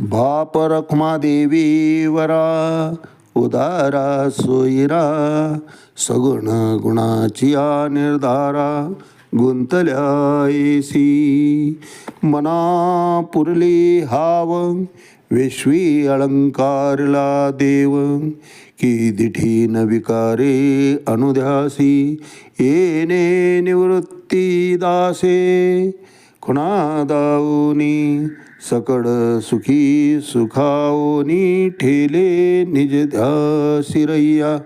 बाप रखमा देवी वरा उदारा सोयरा सगुण गुणाचिया निर्धारा गुंतल्या येसी मना पुरली हाव विश्वी अलंकारला देव की दिठी न विकारे अनुध्यासी येणे निवृत्ती दासे खुणा दाऊनी सकड सुखी सुखाओनी ठेले निज ध्यासिरय्या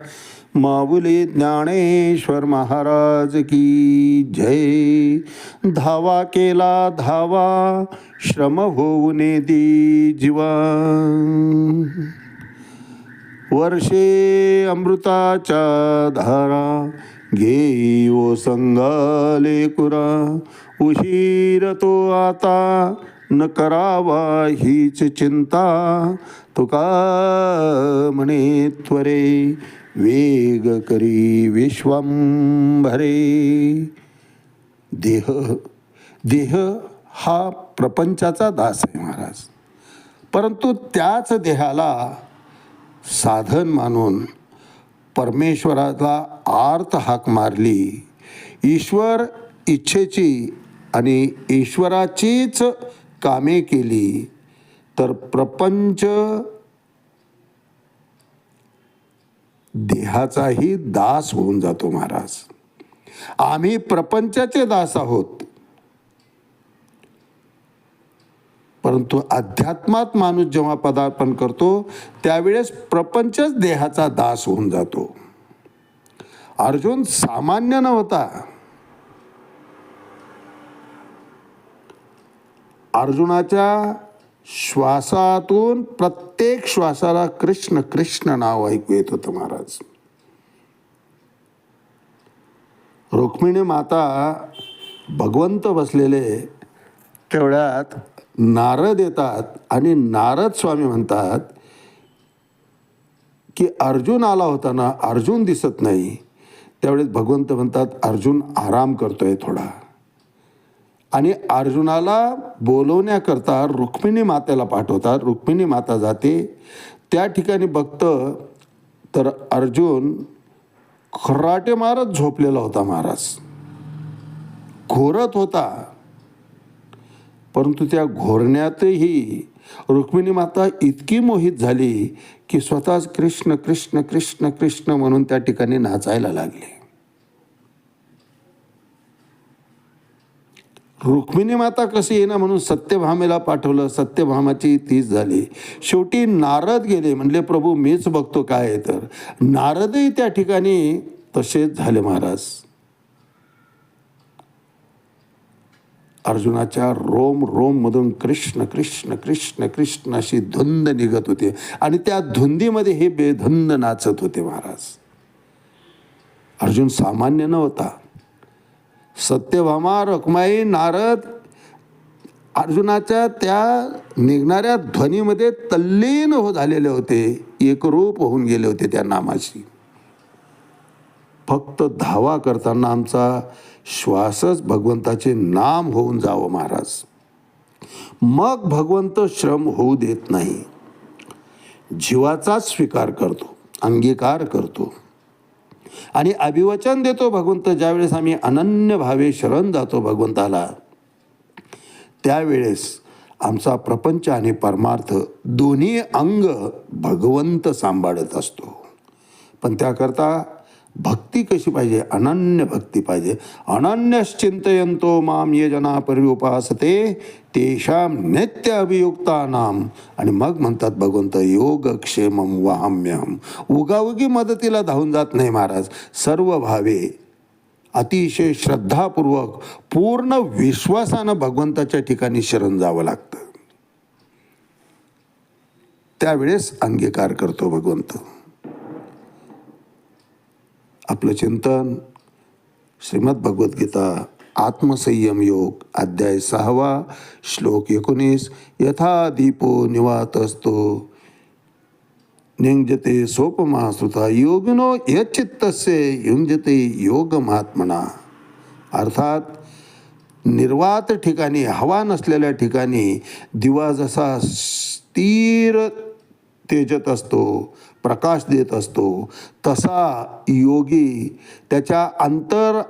माऊली ज्ञानेश्वर महाराज की जय. धावा केला धावा श्रम होऊने दी जीवा. वर्षे अमृताच्या धारा घेई ओ संगाले कुरा उशीर तो आता न करावा हीच चिंता. तुका म्हणे त्वरे वेग करी विश्वंभरे. देह देह हा प्रपंचाचा दास आहे महाराज. परंतु त्याच देहाला साधन मानून परमेश्वराला आर्त हाक मारली. ईश्वर इच्छेची आणि ईश्वराचीच कामे केली. तर प्रपंच देहाचाही दास होऊन जातो महाराज. आम्ही प्रपंचाचे दास आहोत. परंतु अध्यात्मात माणूस जेव्हा पदार्पण करतो त्यावेळेस प्रपंचच देहाचा दास होऊन जातो. अर्जुन सामान्य नव्हता अर्जुनाच्या श्वासातून प्रत्येक श्वासाला कृष्ण कृष्ण नाव ऐकू येत होतं महाराज. रुक्मिणी माता भगवंत बसलेले तेवढ्यात नारद येतात आणि नारद स्वामी म्हणतात की अर्जुन आला होता ना अर्जुन दिसत नाही. त्यावेळेस भगवंत म्हणतात अर्जुन आराम करतोय थोडा. आणि अर्जुनाला बोलवण्याकरता रुक्मिणी मातेला पाठवतात. रुक्मिणी माता जाते. त्या ठिकाणी बघतं तर अर्जुन खराटे मारत झोपलेला होता महाराज. घोरत होता. परंतु त्या घोरण्यातही रुक्मिणी माता इतकी मोहित झाली की स्वतःच कृष्ण कृष्ण कृष्ण कृष्ण म्हणून त्या ठिकाणी नाचायला लागले. रुक्मिणी माता कशी येईना म्हणून सत्यभामेला पाठवलं. सत्यभामाची तीच झाली. शेवटी नारद गेले. म्हणले प्रभू मीच बघतो काय आहे तर. नारदही त्या ठिकाणी तसेच झाले महाराज. अर्जुनाच्या रोम रोम मधून कृष्ण कृष्ण कृष्ण कृष्ण अशी धुंद निघत होते. आणि त्या धुंदीमध्ये हे बेधुंद नाचत होते महाराज. अर्जुन सामान्य नव्हता. सत्यभामा रखमाई नारद अर्जुनाच्या त्या निघणाऱ्या ध्वनीमध्ये तल्लीन हो झालेले होते. एकरूप होऊन गेले होते त्या नामाशी. फक्त धावा करताना आमचा श्वासच भगवंताचे नाम होऊन जावं महाराज. मग भगवंत श्रम होऊ देत नाही. जीवाचाच स्वीकार करतो अंगीकार करतो. आणि अभिवचन देतो भगवंत ज्यावेळेस आम्ही अनन्य भावे शरण जातो भगवंताला त्यावेळेस आमचा प्रपंच आणि परमार्थ दोन्ही अंग भगवंत सांभाळत असतो. पण त्याकरता भक्ती कशी पाहिजे? अनन्य भक्ती पाहिजे. अनन्यश्चिंतयंतो माम ये जना उपासते तेषाम नित्य अभियुक्तानाम आणि मग म्हणतात भगवंत योगक्षेम वाहम्यम उगावगी मदतीला धावून जात नाही महाराज. सर्व भावे अतिशय श्रद्धापूर्वक पूर्ण विश्वासानं भगवंताच्या ठिकाणी शरण जावं लागतं. त्यावेळेस अंगीकार करतो भगवंत. आपलं चिंतन. श्रीमद भगवद्गीता आत्मसंयम योग अध्याय सहावा श्लोक एकोणीस यथा दीपो निवात असतो निंजते सोपमा योगिनो यचित्तस्य युंजते योग महात्मना अर्थात निर्वात ठिकाणी हवा नसलेल्या ठिकाणी दिवा जसा स्थिर तेजत असतो प्रकाश देत असतो तसा योगी त्याच्या अंतर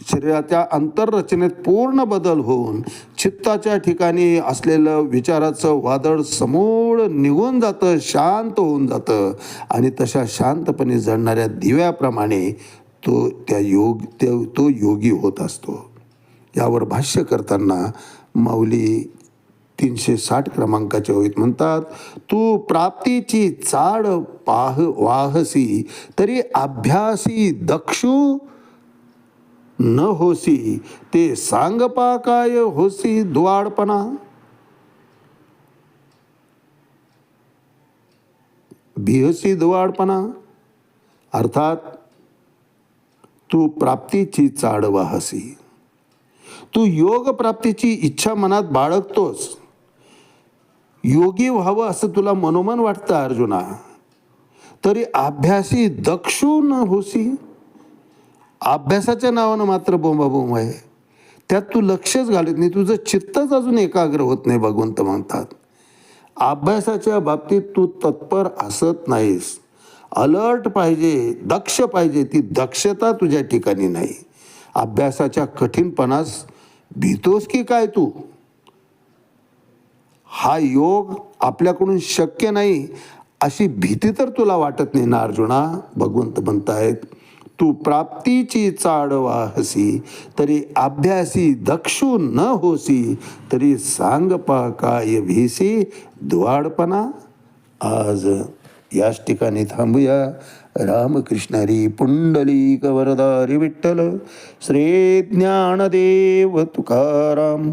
शरीराच्या अंतररचनेत पूर्ण बदल होऊन चित्ताच्या ठिकाणी असलेलं विचाराचं वादळ समूळ निघून जातं शांत होऊन जातं आणि तशा शांतपणे जळणाऱ्या दिव्याप्रमाणे तो त्या योग ते तो योगी होत असतो. यावर भाष्य करताना माऊली तीनशे साठ क्रमांकाचे होईत म्हणतात. तू प्राप्तीची चाड पाह वाहसी तरी अभ्यासी दक्षू न होसी ते सांग पा काय होसी दुवाडपणा बिहसी दुवाडपणा अर्थात तू प्राप्तीची चाड वाहसी. तू योग प्राप्तीची इच्छा मनात बाळगतोस. योगी व्हावं असं तुला मनोमन वाटतं अर्जुना? तरी अभ्यासी दक्षू न होसी? अभ्यासाच्या नावानं मात्र बोंबाबोंब आहे. त्यात तू लक्षच घालत नाही. तुझं चित्तच अजून एकाग्र होत नाही भगवंत म्हणतात. अभ्यासाच्या बाबतीत तू तत्पर असत नाहीस. अलर्ट पाहिजे दक्ष पाहिजे. ती दक्षता तुझ्या ठिकाणी नाही. अभ्यासाच्या कठीणपणास भीतोस की काय तू? हा योग आपल्याकडून शक्य नाही अशी भीती तर तुला वाटत नाही ना अर्जुना? भगवंत म्हणतायत तू प्राप्तीची चाड वाहसी तरी अभ्यासी दक्षू न होसी तरी सांग पा काय भीसी द्वाडपणा. आज याच ठिकाणी थांबूया. रामकृष्णारी पुंडली कवरदारी वरदारी विठ्ठल श्री ज्ञानदेव तुकाराम